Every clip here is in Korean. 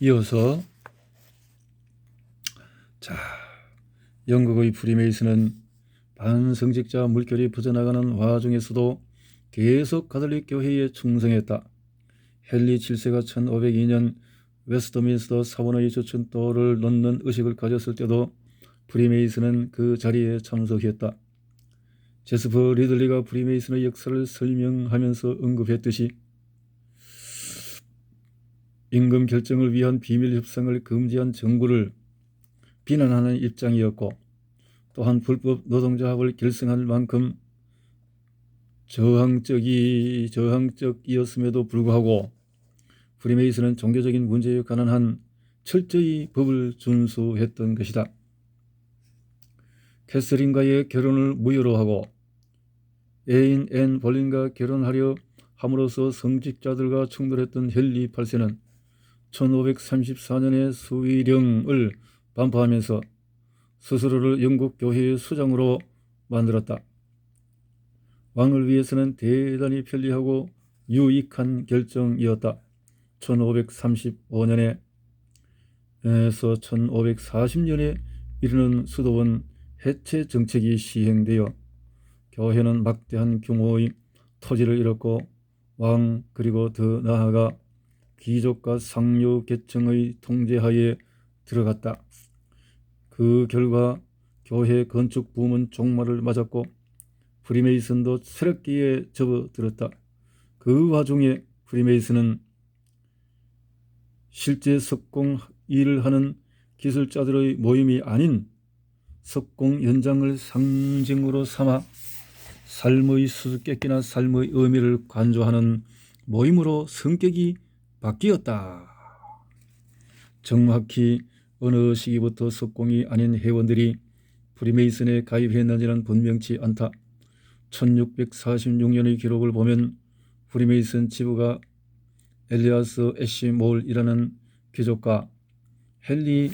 이어서 자 영국의 프리메이슨은 반성직자 물결이 퍼져나가는 와중에서도 계속 가톨릭 교회에 충성했다. 헨리 7세가 1502년 웨스터민스터 사원의 저춘도를 넣는 의식을 가졌을 때도 프리메이슨은 그 자리에 참석했다. 제스퍼 리들리가 프리메이슨의 역사를 설명하면서 언급했듯이 임금 결정을 위한 비밀 협상을 금지한 정부를 비난하는 입장이었고 또한 불법 노동조합을 결성할 만큼 저항적이 저항적이었음에도 불구하고 프리메이슨은 종교적인 문제에 관한 한 철저히 법을 준수했던 것이다. 캐서린과의 결혼을 무효로 하고 애인 앤 볼린과 결혼하려 함으로써 성직자들과 충돌했던 헨리 8세는 1534년에 수의령을 반포하면서 스스로를 영국 교회의 수장으로 만들었다. 왕을 위해서는 대단히 편리하고 유익한 결정이었다. 1535년에 에서 1540년에 이르는 수도원 해체 정책이 시행되어 교회는 막대한 규모의 토지를 잃었고 왕 그리고 더 나아가 귀족과 상류 계층의 통제하에 들어갔다. 그 결과 교회 건축 부문 종말을 맞았고 프리메이슨도 새롭기에 접어들었다. 그 와중에 프리메이슨은 실제 석공 일을 하는 기술자들의 모임이 아닌 석공 연장을 상징으로 삼아 삶의 수수께끼나 삶의 의미를 간주하는 모임으로 성격이 바뀌었다. 정확히 어느 시기부터 석공이 아닌 회원들이 프리메이슨에 가입했는지는 분명치 않다. 1646년의 기록을 보면 프리메이슨 지부가 엘리아스 애쉬 몰이라는 귀족과 헨리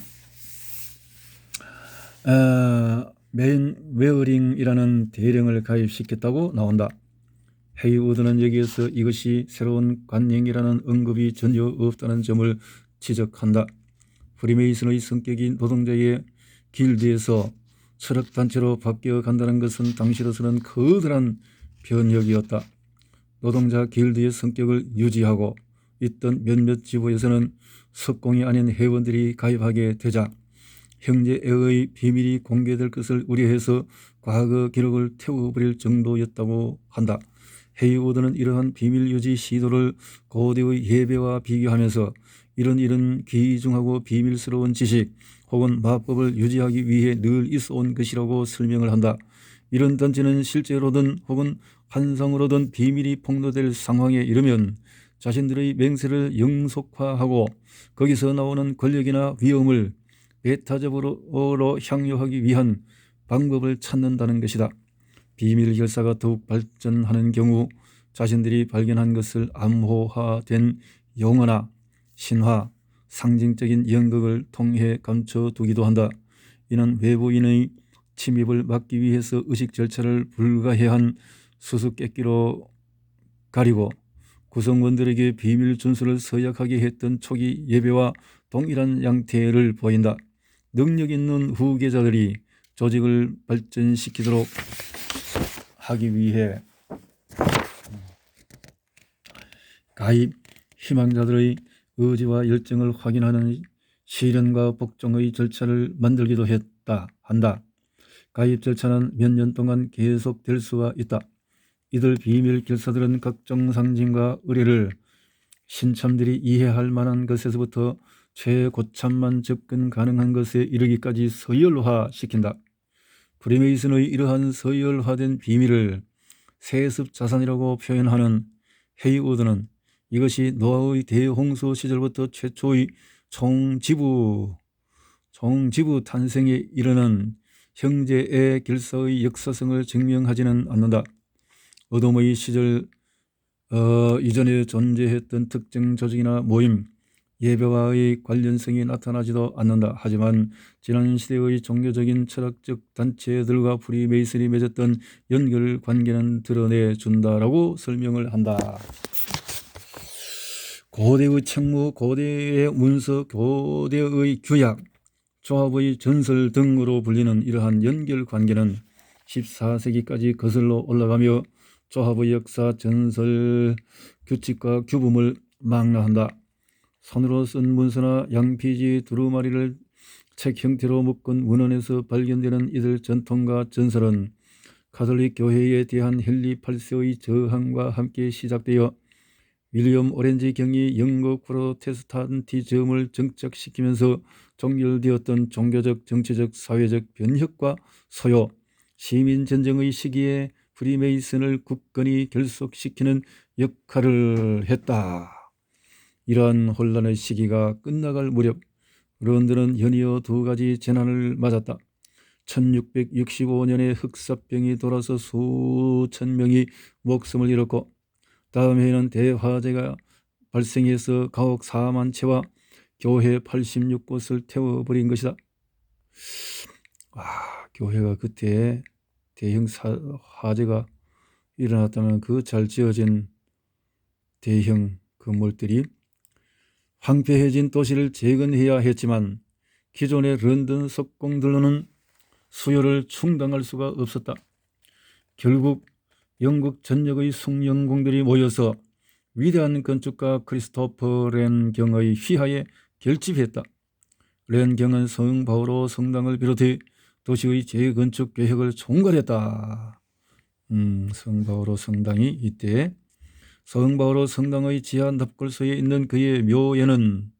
어, 맨 웨어링이라는 대령을 가입시켰다고 나온다. 헤이우드는 여기에서 이것이 새로운 관행이라는 언급이 전혀 없다는 점을 지적한다. 프리메이슨의 성격이 노동자의 길드에서 철학단체로 바뀌어 간다는 것은 당시로서는 커다란 변혁이었다. 노동자 길드의 성격을 유지하고 있던 몇몇 지부에서는 석공이 아닌 회원들이 가입하게 되자 형제의 비밀이 공개될 것을 우려해서 과거 기록을 태워버릴 정도였다고 한다. 헤이우드는 이러한 비밀 유지 시도를 고대의 예배와 비교하면서 이런 이런 귀중하고 비밀스러운 지식 혹은 마법을 유지하기 위해 늘 있어 온 것이라고 설명을 한다. 이런 단체는 실제로든 혹은 환상으로든 비밀이 폭로될 상황에 이르면 자신들의 맹세를 영속화하고 거기서 나오는 권력이나 위험을 배타적으로 향유하기 위한 방법을 찾는다는 것이다. 비밀 결사가 더욱 발전하는 경우 자신들이 발견한 것을 암호화된 용어나 신화, 상징적인 연극을 통해 감춰두기도 한다. 이는 외부인의 침입을 막기 위해서 의식 절차를 불가해한 수수께끼로 가리고 구성원들에게 비밀 준수를 서약하게 했던 초기 예배와 동일한 양태를 보인다. 능력 있는 후계자들이 조직을 발전시키도록 하기 위해 가입 희망자들의 의지와 열정을 확인하는 시련과 복종의 절차를 만들기도 했다 한다. 가입 절차는 몇 년 동안 계속될 수가 있다. 이들 비밀 결사들은 각종 상징과 의례를 신참들이 이해할 만한 것에서부터 최고참만 접근 가능한 것에 이르기까지 서열화 시킨다. 프리메이슨의 이러한 서열화된 비밀을 세습 자산이라고 표현하는 헤이우드는 이것이 노아의 대홍수 시절부터 최초의 총지부 총지부 탄생에 이르는 형제의 결사의 역사성을 증명하지는 않는다. 어둠의 시절 어, 이전에 존재했던 특정 조직이나 모임, 예배와의 관련성이 나타나지도 않는다. 하지만 지난 시대의 종교적인 철학적 단체들과 프리메이슨이 맺었던 연결 관계는 드러내 준다라고 설명을 한다. 고대의 책무, 고대의 문서, 고대의 규약, 조합의 전설 등으로 불리는 이러한 연결 관계는 14세기까지 거슬러 올라가며 조합의 역사, 전설, 규칙과 규범을 망라한다. 손으로 쓴 문서나 양피지 두루마리를 책 형태로 묶은 문헌에서 발견되는 이들 전통과 전설은 가톨릭 교회에 대한 헨리 8세의 저항과 함께 시작되어 윌리엄 오렌지 경이 영국 프로테스탄티즘을 정착시키면서 종결되었던 종교적, 정치적, 사회적 변혁과 소요, 시민전쟁의 시기에 프리메이슨을 굳건히 결속시키는 역할을 했다. 이러한 혼란의 시기가 끝나갈 무렵 런던은 연이어 두 가지 재난을 맞았다. 1665년에 흑사병이 돌아서 수천 명이 목숨을 잃었고 다음 해에는 대화재가 발생해서 가옥 4만 채와 교회 86곳을 태워버린 것이다. 아, 교회가 그때 대형 사, 화재가 일어났다면 그 잘 지어진 대형 건물들이 황폐해진 도시를 재건해야 했지만 기존의 런던 석공들로는 수요를 충당할 수가 없었다. 결국 영국 전역의 숭영공들이 모여서 위대한 건축가 크리스토퍼 렌경의 휘하에 결집했다. 렌경은 성 바오로 성당을 비롯해 도시의 재건축 계획을 총괄했다. 음, 성 바오로 성당이 이때 성 바오로 성당의 지하 납골소에 있는 그의 묘에는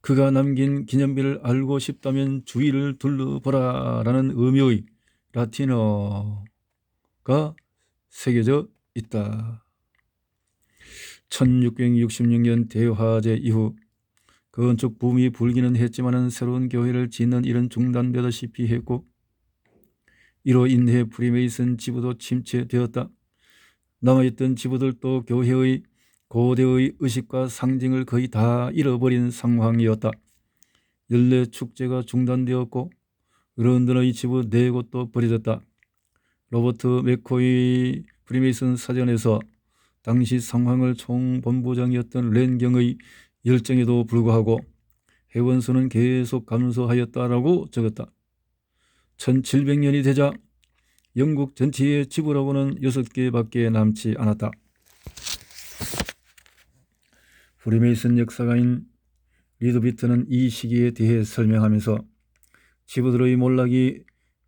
그가 남긴 기념비를 알고 싶다면 주위를 둘러보라라는 의미의 라틴어가 새겨져 있다. 1666년 대화제 이후 건축 붐이 불기는 했지만은 새로운 교회를 짓는 일은 중단되다시피 했고 이로 인해 프리메이슨 지부도 침체되었다. 남아있던 지부들도 교회의 고대의 의식과 상징을 거의 다 잃어버린 상황이었다. 연례 축제가 중단되었고 런던의 지부 네 곳도 버려졌다. 로버트 맥코이 프리메이슨 사전에서 당시 상황을 총본부장이었던 렌경의 열정에도 불구하고 회원수는 계속 감소하였다라고 적었다. 1700년이 되자 영국 전체의 지부라고는 6개밖에 남지 않았다. 프리메이슨 역사가인 리드비트는 이 시기에 대해 설명하면서 지부들의 몰락이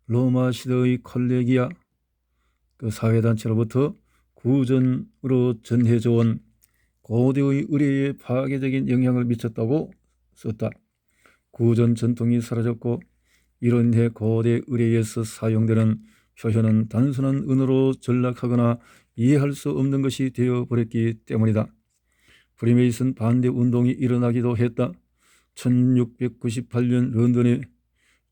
로마 시대의 콜레기아 그 사회단체로부터 구전으로 전해져 온 고대의 의례에 파괴적인 영향을 미쳤다고 썼다. 구전 전통이 사라졌고 이로 인해 고대 의례에서 사용되는 표현은 단순한 은어로 전락하거나 이해할 수 없는 것이 되어 버렸기 때문이다. 프리메이슨 반대 운동이 일어나기도 했다. 1698년 런던에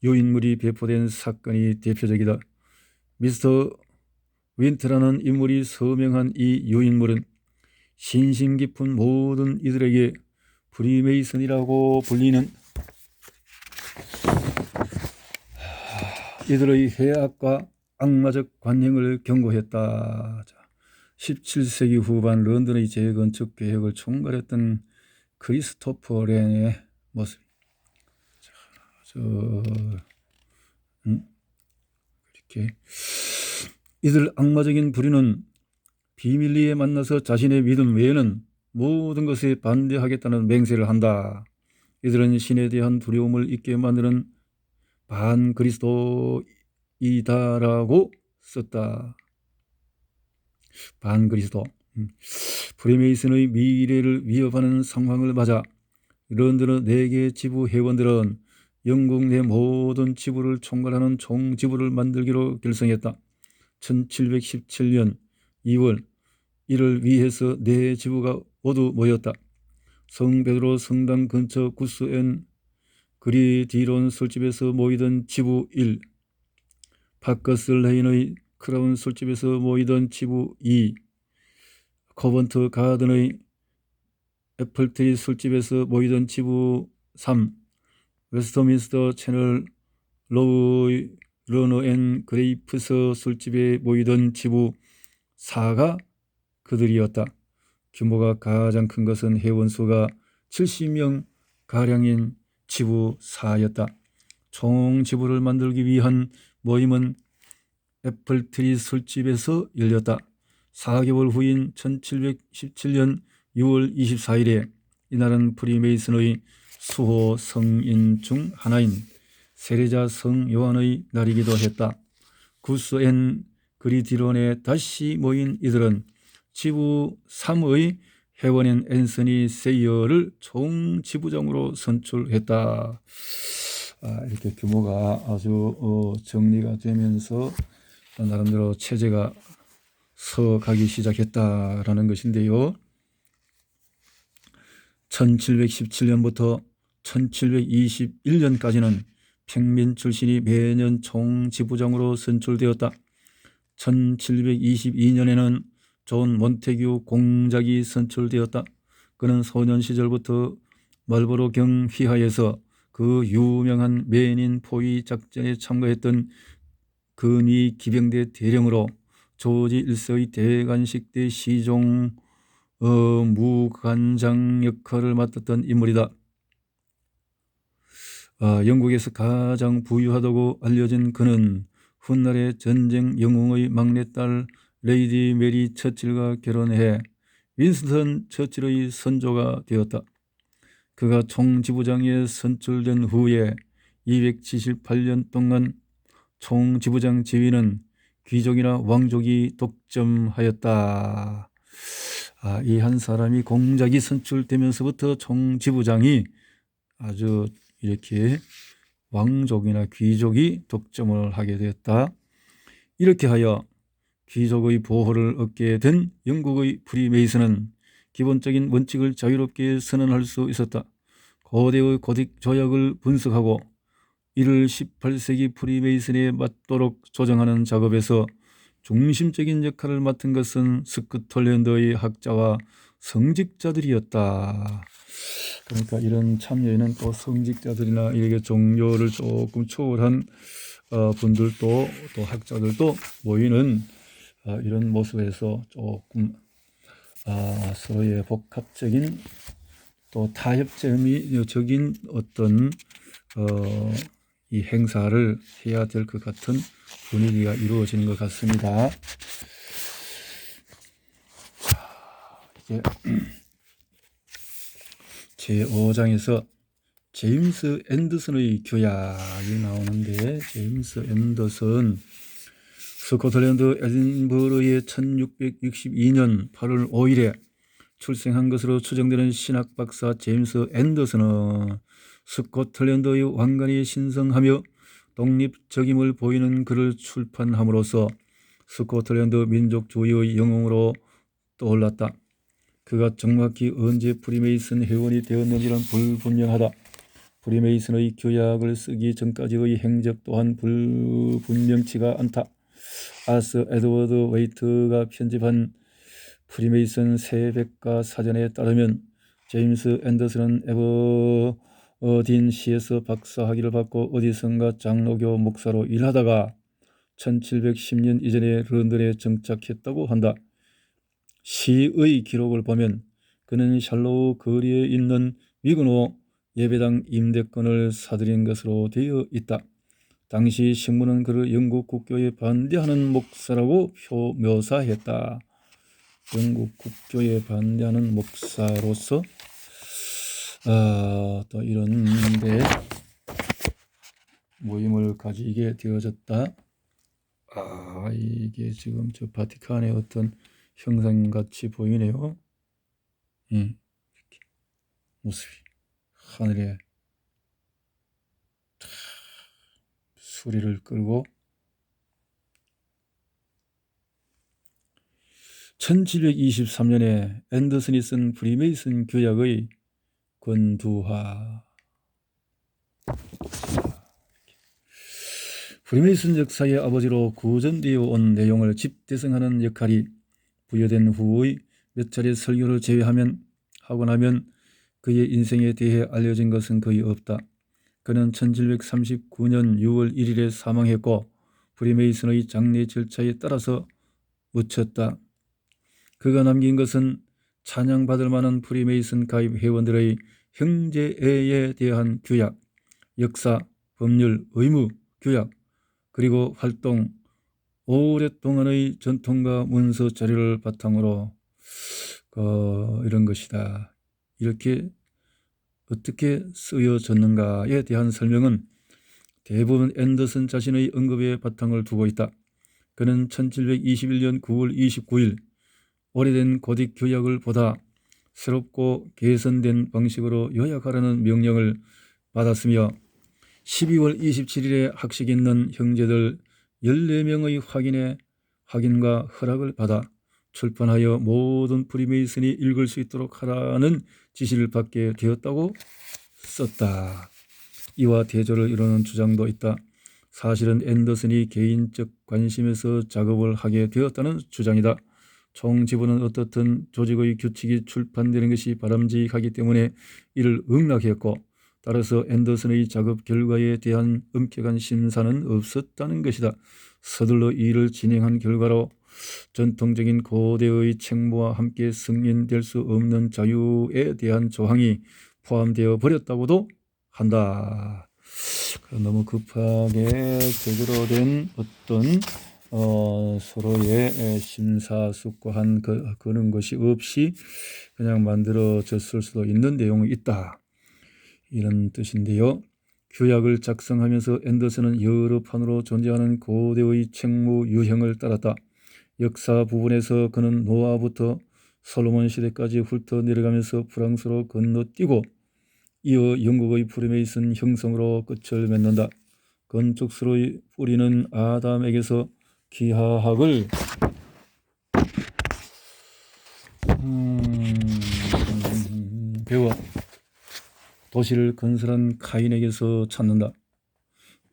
유인물이 배포된 사건이 대표적이다. 미스터 윈트라는 인물이 서명한 이 유인물은 신심 깊은 모든 이들에게 프리메이슨이라고 불리는 이들의 해악과 악마적 관행을 경고했다. 17세기 후반 런던의 재건축 계획을 총괄했던 크리스토퍼 렌의 모습. 자, 저, 음, 이렇게 이들 악마적인 부류는 비밀리에 만나서 자신의 믿음 외에는 모든 것에 반대하겠다는 맹세를 한다. 이들은 신에 대한 두려움을 잊게 만드는 반 그리스도 이다라고 썼다. 반 그리스도. 음. 프리메이슨의 미래를 위협하는 상황을 맞아 런던의 네개 지부 회원들은 영국 내 모든 지부를 총괄하는 총지부를 만들기로 결성했다. 1717년 2월 이를 위해서 네 지부가 모두 모였다. 성 베드로 성당 근처 구스앤 그리 디론 술집에서 모이던 지부 1, 바커스 레인의 크라운 술집에서 모이던 지부 2, 커번트 가든의 애플트리 술집에서 모이던 지부 3, 웨스터민스터 채널 로우 러너 앤 그레이프스 술집에 모이던 지부 4가 그들이었다. 규모가 가장 큰 것은 회원수가 70명 가량인 지부사였다. 총 지부를 만들기 위한 모임은 애플트리 술집에서 열렸다. 4개월 후인 1717년 6월 24일에 이날은 프리메이슨의 수호 성인 중 하나인 세례자 성 요한의 날이기도 했다. 구스 앤 그리디론에 다시 모인 이들은 지부 3의 회원인 앤서니 세이어를 총지부장으로 선출했다. 아, 이렇게 규모가 아주 어, 정리가 되면서 나름대로 체제가 서가기 시작했다라는 것인데요. 1717년부터 1721년까지는 평민 출신이 매년 총지부장으로 선출되었다. 1722년에는 존 몬테규 공작이 선출되었다. 그는 소년 시절부터 말보로 경 휘하에서 그 유명한 매닌 포위 작전에 참가했던 근위 기병대 대령으로 조지 일서의 대관식 대 시종 어, 무관장 역할을 맡았던 인물이다. 아, 영국에서 가장 부유하다고 알려진 그는 훗날의 전쟁 영웅의 막내딸 레이디 메리 처칠과 결혼해 윈스턴 처칠의 선조가 되었다. 그가 총지부장에 선출된 후에 278년 동안 총지부장 지위는 귀족이나 왕족이 독점하였다. 아, 이 한 사람이 공작이 선출되면서부터 총지부장이 아주 이렇게 왕족이나 귀족이 독점을 하게 되었다. 이렇게 하여 귀족의 보호를 얻게 된 영국의 프리메이슨은 기본적인 원칙을 자유롭게 선언할 수 있었다. 고대의 고딕 조약을 분석하고 이를 18세기 프리메이슨에 맞도록 조정하는 작업에서 중심적인 역할을 맡은 것은 스코틀랜드의 학자와 성직자들이었다. 그러니까 이런 참여에는 또 성직자들이나 이렇게 종교를 조금 초월한 어, 분들도 또 학자들도 모이는 어, 이런 모습에서 조금 아, 서로의 복합적인 또 타협점이 적인 어떤 어, 이 행사를 해야 될 것 같은 분위기가 이루어지는 것 같습니다. 이제 제 5장에서 제임스 앤더슨의 교약이 나오는데 제임스 앤더슨 스코틀랜드 에딘버러의 1662년 8월 5일에 출생한 것으로 추정되는 신학 박사 제임스 앤더슨은 스코틀랜드의 왕관이 신성하며 독립적임을 보이는 글을 출판함으로써 스코틀랜드 민족주의의 영웅으로 떠올랐다. 그가 정확히 언제 프리메이슨 회원이 되었는지는 불분명하다. 프리메이슨의 교약을 쓰기 전까지의 행적 또한 불분명치가 않다. 아스 에드워드 웨이트가 편집한 프리메이슨 새백과 사전에 따르면 제임스 앤더슨은 에버딘 시에서 박사학위를 받고 어디선가 장로교 목사로 일하다가 1710년 이전에 런던에 정착했다고 한다. 시의 기록을 보면 그는 샬로우 거리에 있는 위그노 예배당 임대권을 사들인 것으로 되어 있다. 당시 신문은 그를 영국 국교에 반대하는 목사라고 표 묘사했다. 영국 국교에 반대하는 목사로서 아, 또 이런 데 모임을 가지게 되어졌다. 아, 이게 지금 저 바티칸의 어떤 형상같이 보이네요. 예, 모습이 하늘에 수리를 끌고 1723년에 앤더슨이 쓴 프리메이슨 교약의 권두화 프리메이슨 역사의 아버지로 구전되어 온 내용을 집대성하는 역할이 부여된 후의 몇 차례 설교를 제외하면 하고 나면 그의 인생에 대해 알려진 것은 거의 없다. 그는 1739년 6월 1일에 사망했고 프리메이슨의 장례 절차에 따라서 묻혔다. 그가 남긴 것은 찬양받을 만한 프리메이슨 가입 회원들의 형제애에 대한 규약, 역사, 법률, 의무, 규약, 그리고 활동, 오랫동안의 전통과 문서 자료를 바탕으로 어, 이런 것이다. 이렇게 어떻게 쓰여졌는가에 대한 설명은 대부분 앤더슨 자신의 언급에 바탕을 두고 있다. 그는 1721년 9월 29일 오래된 고딕 규약을 보다 새롭고 개선된 방식으로 요약하라는 명령을 받았으며 12월 27일에 학식 있는 형제들 14명의 확인에 확인과 허락을 받아 출판하여 모든 프리메이슨이 읽을 수 있도록 하라는 지시를 받게 되었다고 썼다. 이와 대조를 이루는 주장도 있다. 사실은 앤더슨이 개인적 관심에서 작업을 하게 되었다는 주장이다. 총 지부는 어떻든 조직의 규칙이 출판되는 것이 바람직하기 때문에 이를 응락했고 따라서 앤더슨의 작업 결과에 대한 엄격한 심사는 없었다는 것이다. 서둘러 일을 진행한 결과로 전통적인 고대의 책무와 함께 승인될 수 없는 자유에 대한 조항이 포함되어 버렸다고도 한다. 너무 급하게 제대로 된 어떤 어, 서로의 심사숙고한 그, 그런 것이 없이 그냥 만들어졌을 수도 있는 내용이 있다. 이런 뜻인데요. 규약을 작성하면서 앤더슨은 여러 판으로 존재하는 고대의 책무 유형을 따랐다. 역사 부분에서 그는 노아부터 솔로몬 시대까지 훑어 내려가면서 프랑스로 건너뛰고 이어 영국의 프리메이슨 형성으로 끝을 맺는다. 건축수로의 뿌리는 아담에게서 기하학을 음, 배워 도시를 건설한 카인에게서 찾는다.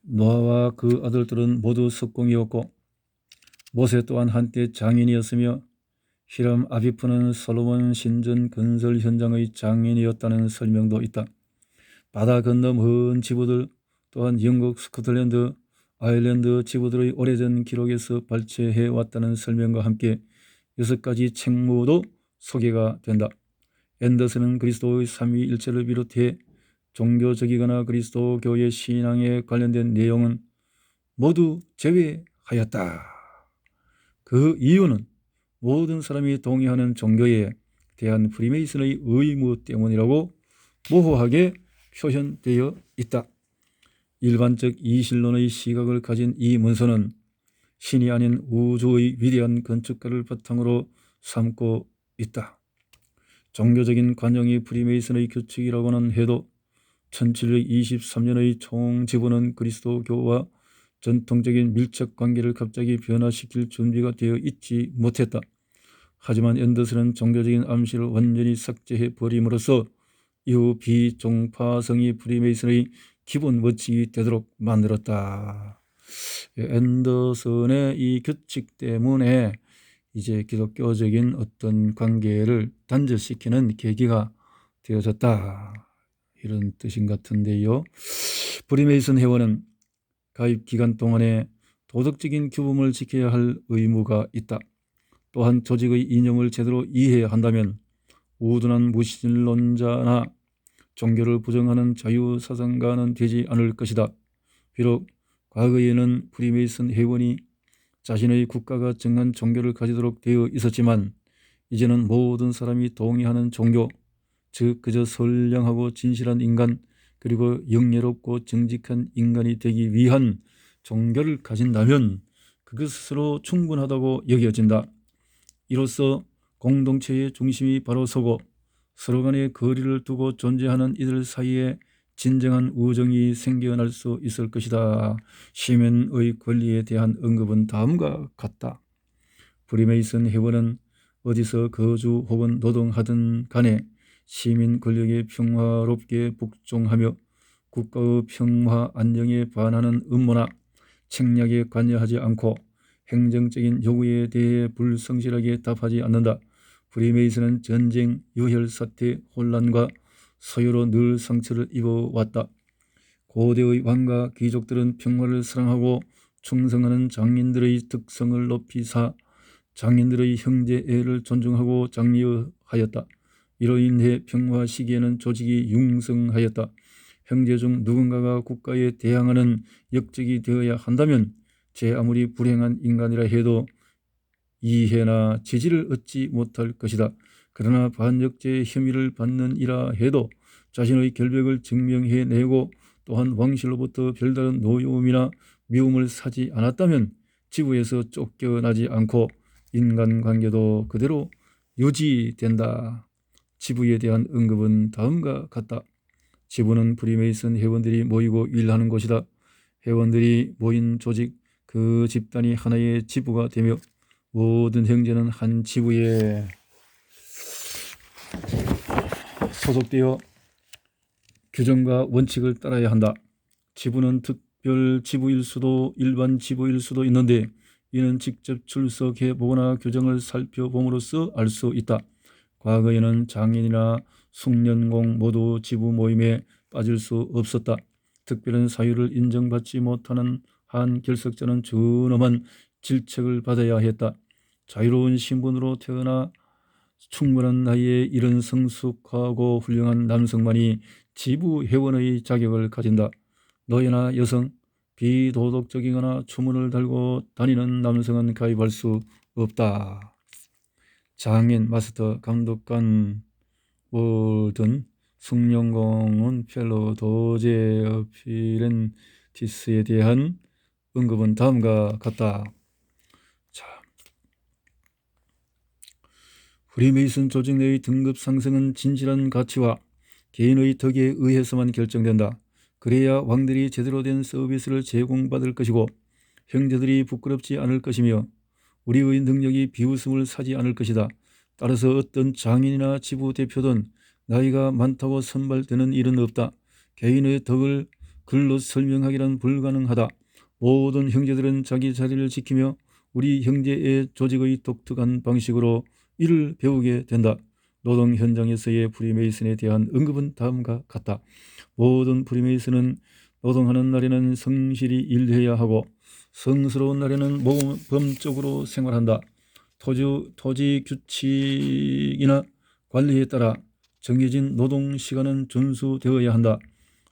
노아와 그 아들들은 모두 석공이었고 모세 또한 한때 장인이었으며 히람 아비프는 솔로몬 신전 건설 현장의 장인이었다는 설명도 있다. 바다 건너 먼 지부들 또한 영국 스코틀랜드 아일랜드 지부들의 오래전 기록에서 발췌해 왔다는 설명과 함께 여섯 가지 책무도 소개가 된다. 앤더슨은 그리스도의 삼위일체를 비롯해 종교적이거나 그리스도교의 신앙에 관련된 내용은 모두 제외하였다. 그 이유는 모든 사람이 동의하는 종교에 대한 프리메이슨의 의무 때문이라고 모호하게 표현되어 있다. 일반적 이실론의 시각을 가진 이 문서는 신이 아닌 우주의 위대한 건축가를 바탕으로 삼고 있다. 종교적인 관용이 프리메이슨의 규칙이라고는 해도 1723년의 총지부는 그리스도교와 전통적인 밀착 관계를 갑자기 변화시킬 준비가 되어 있지 못했다. 하지만 앤더슨은 종교적인 암시를 완전히 삭제해 버림으로써 이후 비종파성이 프리메이슨의 기본 원칙이 되도록 만들었다. 앤더슨의 이 규칙 때문에 이제 기독교적인 어떤 관계를 단절시키는 계기가 되어졌다. 이런 뜻인 같은데요. 프리메이슨 회원은 가입 기간 동안에 도덕적인 규범을 지켜야 할 의무가 있다. 또한 조직의 이념을 제대로 이해해야 한다면 우둔한 무신론자나 종교를 부정하는 자유사상가는 되지 않을 것이다. 비록 과거에는 프리메이슨 회원이 자신의 국가가 정한 종교를 가지도록 되어 있었지만 이제는 모든 사람이 동의하는 종교, 즉 그저 선량하고 진실한 인간 그리고 영예롭고 정직한 인간이 되기 위한 종교를 가진다면 그것으로 충분하다고 여겨진다. 이로써 공동체의 중심이 바로 서고 서로 간의 거리를 두고 존재하는 이들 사이에 진정한 우정이 생겨날 수 있을 것이다. 시민의 권리에 대한 언급은 다음과 같다. 브리메이슨 회원은 어디서 거주 혹은 노동하든 간에 시민 권력에 평화롭게 복종하며 국가의 평화 안정에 반하는 음모나 책략에 관여하지 않고 행정적인 요구에 대해 불성실하게 답하지 않는다. 프리메이슨은 전쟁, 유혈 사태, 혼란과 소요로 늘 상처를 입어왔다. 고대의 왕과 귀족들은 평화를 사랑하고 충성하는 장인들의 특성을 높이 사 장인들의 형제애를 존중하고 장려하였다. 이로 인해 평화 시기에는 조직이 융성하였다. 형제 중 누군가가 국가에 대항하는 역적이 되어야 한다면 제 아무리 불행한 인간이라 해도 이해나 지지를 얻지 못할 것이다. 그러나 반역죄의 혐의를 받는 이라 해도 자신의 결백을 증명해내고 또한 왕실로부터 별다른 노여움이나 미움을 사지 않았다면 지부에서 쫓겨나지 않고 인간관계도 그대로 유지된다. 지부에 대한 언급은 다음과 같다. 지부는 프리메이슨 회원들이 모이고 일하는 곳이다. 회원들이 모인 조직 그 집단이 하나의 지부가 되며 모든 형제는 한 지부에 소속되어 규정과 원칙을 따라야 한다. 지부는 특별 지부일 수도 일반 지부일 수도 있는데 이는 직접 출석해 보거나 규정을 살펴봄으로써 알 수 있다. 과거에는 장인이나 숙련공 모두 지부 모임에 빠질 수 없었다. 특별한 사유를 인정받지 못하는 한 결석자는 준엄한 질책을 받아야 했다. 자유로운 신분으로 태어나 충분한 나이에 이른 성숙하고 훌륭한 남성만이 지부 회원의 자격을 가진다. 노예나 여성, 비도덕적이거나 추문을 달고 다니는 남성은 가입할 수 없다. 장인, 마스터, 감독관 뭐든 숙련공은 펠로 도제 어피렌티스에 대한 언급은 다음과 같다. 프리메이슨 조직 내의 등급 상승은 진실한 가치와 개인의 덕에 의해서만 결정된다. 그래야 왕들이 제대로 된 서비스를 제공받을 것이고 형제들이 부끄럽지 않을 것이며 우리의 능력이 비웃음을 사지 않을 것이다. 따라서 어떤 장인이나 지부 대표든 나이가 많다고 선발되는 일은 없다. 개인의 덕을 글로 설명하기란 불가능하다. 모든 형제들은 자기 자리를 지키며 우리 형제의 조직의 독특한 방식으로 일을 배우게 된다. 노동 현장에서의 프리메이슨에 대한 언급은 다음과 같다. 모든 프리메이슨은 노동하는 날에는 성실히 일해야 하고 성스러운 날에는 모범적으로 생활한다. 토지, 토지 규칙이나 관리에 따라 정해진 노동 시간은 준수되어야 한다.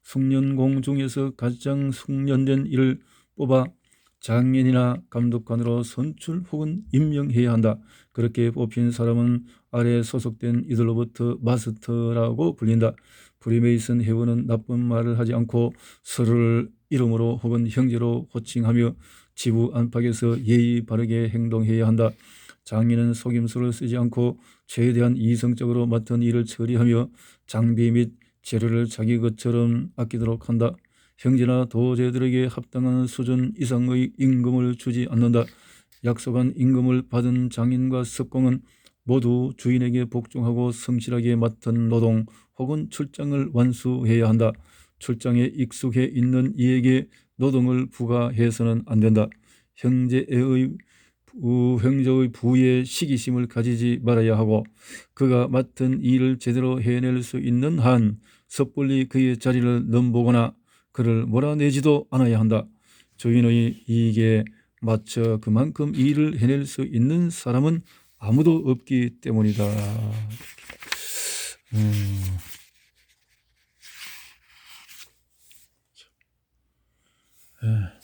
숙련공 중에서 가장 숙련된 이를 뽑아 장인이나 감독관으로 선출 혹은 임명해야 한다. 그렇게 뽑힌 사람은 아래 소속된 이들로부터 마스터라고 불린다. 프리메이슨 회원은 나쁜 말을 하지 않고 서로를 이름으로 혹은 형제로 호칭하며 지부 안팎에서 예의 바르게 행동해야 한다. 장인은 속임수를 쓰지 않고 최대한 이성적으로 맡은 일을 처리하며 장비 및 재료를 자기 것처럼 아끼도록 한다. 형제나 도제들에게 합당한 수준 이상의 임금을 주지 않는다. 약속한 임금을 받은 장인과 석공은 모두 주인에게 복종하고 성실하게 맡은 노동 혹은 출장을 완수해야 한다. 출장에 익숙해 있는 이에게 노동을 부과해서는 안 된다. 형제의 부, 형제의 부에 시기심을 가지지 말아야 하고 그가 맡은 일을 제대로 해낼 수 있는 한 섣불리 그의 자리를 넘보거나 그를 몰아내지도 않아야 한다. 주인의 이익에 맞춰 그만큼 일을 해낼 수 있는 사람은 아무도 없기 때문이다. 음. 에.